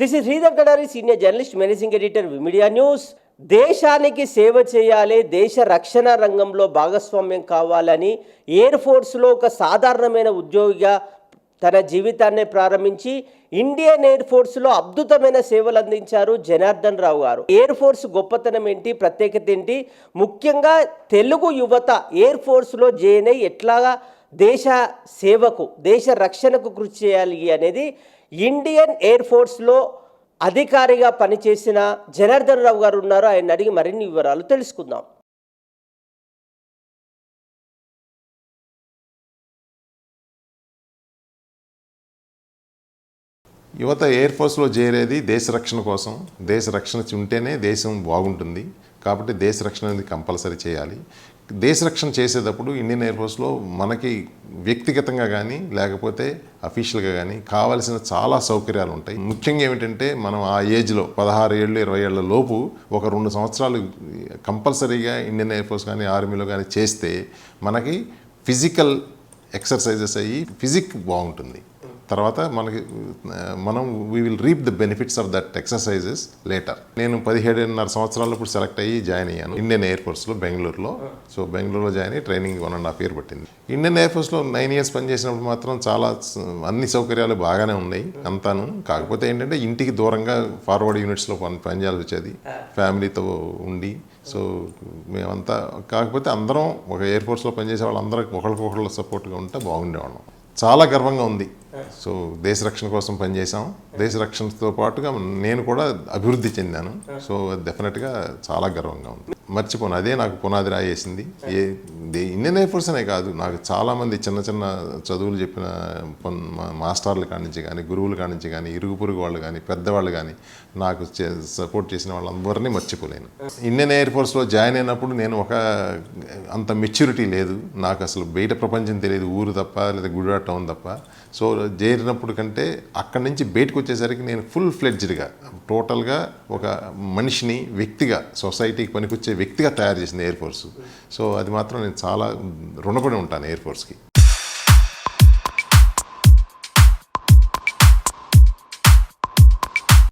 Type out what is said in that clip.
This is Sridhar Kadari senior journalist managing editor media news దేశానికి సేవ చేయాలి దేశ రక్షణ రంగంలో భాగస్వామ్యం కావాలని ఎయిర్ ఫోర్స్లో ఒక సాధారణమైన ఉద్యోగిగా తన జీవితాన్ని ప్రారంభించి ఇండియన్ ఎయిర్ ఫోర్స్లో అద్భుతమైన సేవలు అందించారు జనార్దన్ రావు గారు. ఎయిర్ ఫోర్స్ గొప్పతనం ఏంటి ప్రత్యేకత ఏంటి? ముఖ్యంగా తెలుగు యువత ఎయిర్ ఫోర్స్లో జేఎన్ఐ ఎట్లాగా దేశ సేవకు దేశ రక్షణకు కృషి చేయాలి అనేది ఇండియన్ ఎయిర్ ఫోర్స్లో అధికారిగా పనిచేసిన జనార్దన్ రావు గారు ఉన్నారు. ఆయన అడిగి మరిన్ని వివరాలు తెలుసుకుందాం. యువత ఎయిర్ ఫోర్స్లో చేరేది దేశ రక్షణ కోసం. దేశ రక్షణ ఉంటేనే దేశం బాగుంటుంది. కాబట్టి దేశ రక్షణ అనేది కంపల్సరీ చేయాలి. దేశ రక్షణ చేసేటప్పుడు ఇండియన్ ఎయిర్ ఫోర్స్లో మనకి వ్యక్తిగతంగా కానీ లేకపోతే అఫీషియల్గా కానీ కావాల్సిన చాలా సౌకర్యాలు ఉంటాయి. ముఖ్యంగా ఏమిటంటే మనం ఆ ఏజ్లో పదహారు ఏళ్ళు ఇరవై ఏళ్ళ లోపు ఒక రెండు సంవత్సరాలు కంపల్సరీగా ఇండియన్ ఎయిర్ ఫోర్స్ కానీ ఆర్మీలో కానీ చేస్తే మనకి ఫిజికల్ ఎక్సర్సైజెస్ అయ్యి ఫిజిక్ బాగుంటుంది. తర్వాత మనకి మనం we will reap the benefits of that exercises later నేను పదిహేడున్నర సంవత్సరాలు ఇప్పుడు సెలెక్ట్ అయ్యి జాయిన్ అయ్యాను. ఇండియన్ ఎయిర్ ఫోర్స్లో బెంగళూరులో సో బెంగళూరులో జాయిన్ అయ్యి training one and half year పట్టింది. ఇండియన్ ఎయిర్ ఫోర్స్లో నైన్ ఇయర్స్ పనిచేసినప్పుడు మాత్రం చాలా అన్ని సౌకర్యాలు బాగానే ఉన్నాయి అంతాను. కాకపోతే ఏంటంటే ఇంటికి దూరంగా ఫార్వర్డ్ యూనిట్స్లో పని పనిచేయాల్సి వచ్చేది. ఫ్యామిలీతో ఉండి. సో మేమంతా కాకపోతే అందరం ఒక ఎయిర్ ఫోర్స్లో పనిచేసే వాళ్ళందరూ ఒకరికొకళ్ళు సపోర్ట్గా ఉంటే బాగుండేవాళ్ళం. చాలా గర్వంగా ఉంది. సో దేశ రక్షణ కోసం పనిచేసాం దేశ రక్షణతో పాటుగా నేను కూడా అభివృద్ధి చెందాను. సో డెఫినెట్గా చాలా గర్వంగా ఉంది. మర్చిపోను. అదే నాకు పునాది రాయేసింది ఏ ఇండియన్ ఎయిర్ ఫోర్స్ అనే కాదు. నాకు చాలామంది చిన్న చిన్న చదువులు చెప్పిన పన్- మా- మాస్టర్ల కాడి నుంచి కానీ గురువుల కాడి నుంచి కానీ ఇరుగు పొరుగు వాళ్ళు కానీ పెద్దవాళ్ళు కానీ నాకు చే- సపోర్ట్ చేసిన వాళ్ళందరినీ మర్చిపోలేను. ఇండియన్ ఎయిర్ ఫోర్స్లో జాయిన్ అయినప్పుడు నేను ఒక అంత మెచ్యూరిటీ లేదు. నాకు అసలు బయట ప్రపంచం తెలియదు. ఊరు తప్ప లేదా గుడివాడ టౌన్ తప్ప. సో చేరినప్పుడు కంటే అక్కడి నుంచి బయటకు వచ్చేసరికి నేను ఫుల్ ఫ్లెడ్జ్డ్గా టోటల్గా ఒక మనిషిని వ్యక్తిగా సొసైటీకి పనికొచ్చే వ్యక్తిగా తయారు చేసింది ఎయిర్ ఫోర్స్ సో అది మాత్రం నేను చాలా రుణపడి ఉంటాను ఎయిర్ ఫోర్స్కి